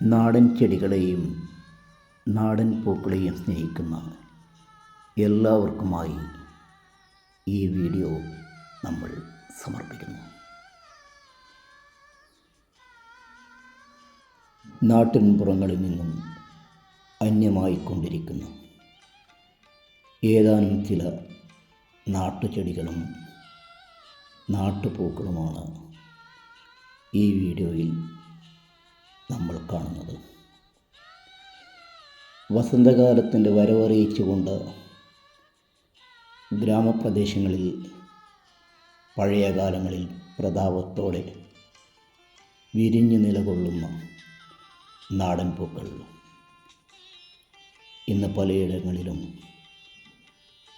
നാടൻ ചെടികളെയും നാടൻ പൂക്കളെയും സ്നേഹിക്കുന്ന എല്ലാവർക്കുമായി ഈ വീഡിയോ നമ്മൾ സമർപ്പിക്കുന്നു. നാട്ടിൻപുറങ്ങളിൽ നിന്നും അന്യമായിക്കൊണ്ടിരിക്കുന്ന ഏതാനും ചില നാട്ടുചെടികളും നാട്ടുപൂക്കളുമാണ് ഈ വീഡിയോയിൽ നമ്മൾ കാണുന്നത്. വസന്തകാലത്തിന്റെ വരവറിയിച്ചുകൊണ്ട് ഗ്രാമപ്രദേശങ്ങളിൽ പഴയ കാലങ്ങളിൽ പ്രതാപത്തോടെ വിരിഞ്ഞു നിലകൊള്ളുന്ന നാടൻ പൂക്കൾ. ഇന്ന് പലയിടങ്ങളിലും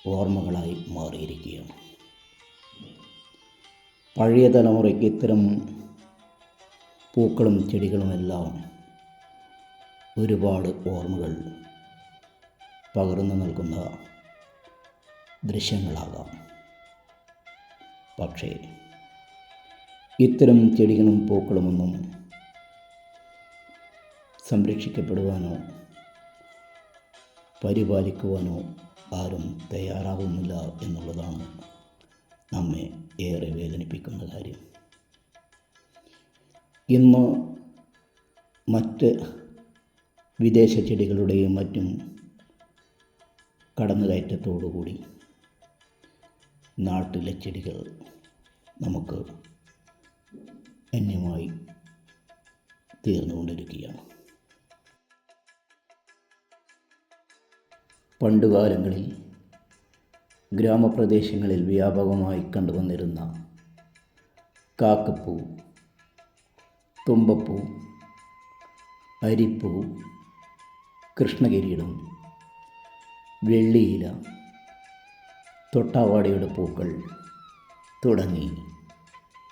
ഓർമ്മകളായി മാറിയിരിക്കുകയാണ്. പഴയ തലമുറയ്ക്ക് ഇത്തരം പൂക്കളും ചെടികളുമെല്ലാം ഒരുപാട് ഓർമ്മകൾ പകർന്നു നൽകുന്ന ദൃശ്യങ്ങളാകാം. പക്ഷേ ഇത്തരം ചെടികളും പൂക്കളുമൊന്നും സംരക്ഷിക്കപ്പെടുവാനോ പരിപാലിക്കുവാനോ ആരും തയ്യാറാകുന്നില്ല എന്നുള്ളതാണ് നമ്മെ ഏറെ വേദനിപ്പിക്കുന്ന കാര്യം. ഇന്ന് മറ്റ് വിദേശ ചെടികളുടെയും മറ്റും കടന്നുകയറ്റത്തോടുകൂടി നാട്ടിലെ ചെടികൾ നമുക്ക് അന്യമായി തീർന്നുകൊണ്ടിരിക്കുകയാണ്. പണ്ടുകാലങ്ങളിൽ ഗ്രാമപ്രദേശങ്ങളിൽ വ്യാപകമായി കണ്ടുവന്നിരുന്ന കാക്കപ്പൂ തുമ്പപ്പൂ അരിപ്പൂ കൃഷ്ണകിരീടം വെള്ളിയില തൊട്ടാവാടിയുടെ പൂക്കൾ തുടങ്ങി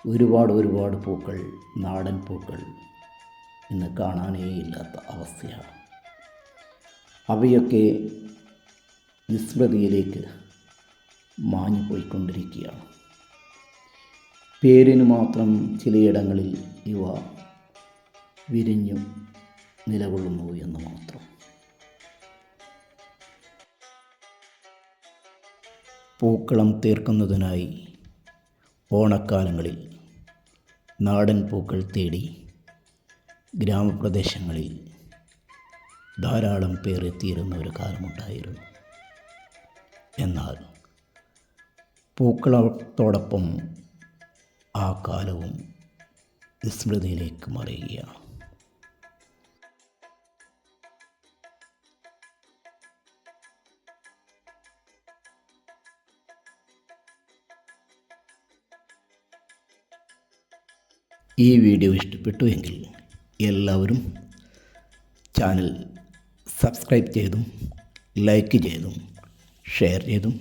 ഒരുപാട് ഒരുപാട് പൂക്കൾ നാടൻ പൂക്കൾ ഇന്ന് കാണാനേ ഇല്ലാത്ത അവസ്ഥയാണ്. അവയൊക്കെ വിസ്മൃതിയിലേക്ക് മാഞ്ഞു പോയിക്കൊണ്ടിരിക്കുകയാണ് പേരിന് മാത്രം ചിലയിടങ്ങളിൽ ഇവ വിരിഞ്ഞു നിലകൊള്ളുന്നു എന്ന് മാത്രം. പൂക്കളം തീർക്കുന്നതിനായി ഓണക്കാലങ്ങളിൽ നാടൻ പൂക്കൾ തേടി ഗ്രാമപ്രദേശങ്ങളിൽ ധാരാളം പേർ എത്തിയിരുന്ന ഒരു കാലമുണ്ടായിരുന്നു. എന്നാൽ പൂക്കളത്തോടൊപ്പം ആ കാലവും വിസ്മൃതിയിലേക്ക് മറിയുകയാണ്. ഈ വീഡിയോ ഇഷ്ടപ്പെട്ടു എങ്കിൽ എല്ലാവരും ചാനൽ സബ്സ്ക്രൈബ് ചെയ്തും ലൈക്ക് ചെയ്തും ഷെയർ ചെയ്തും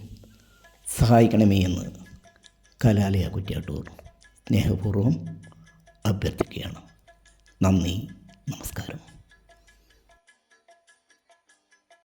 സഹായിക്കണമേ എന്ന് കലാലയ കുറ്റ്യാട്ടൂർ സ്നേഹപൂർവം അഭ്യർത്ഥിക്കുകയാണ്. നന്ദി.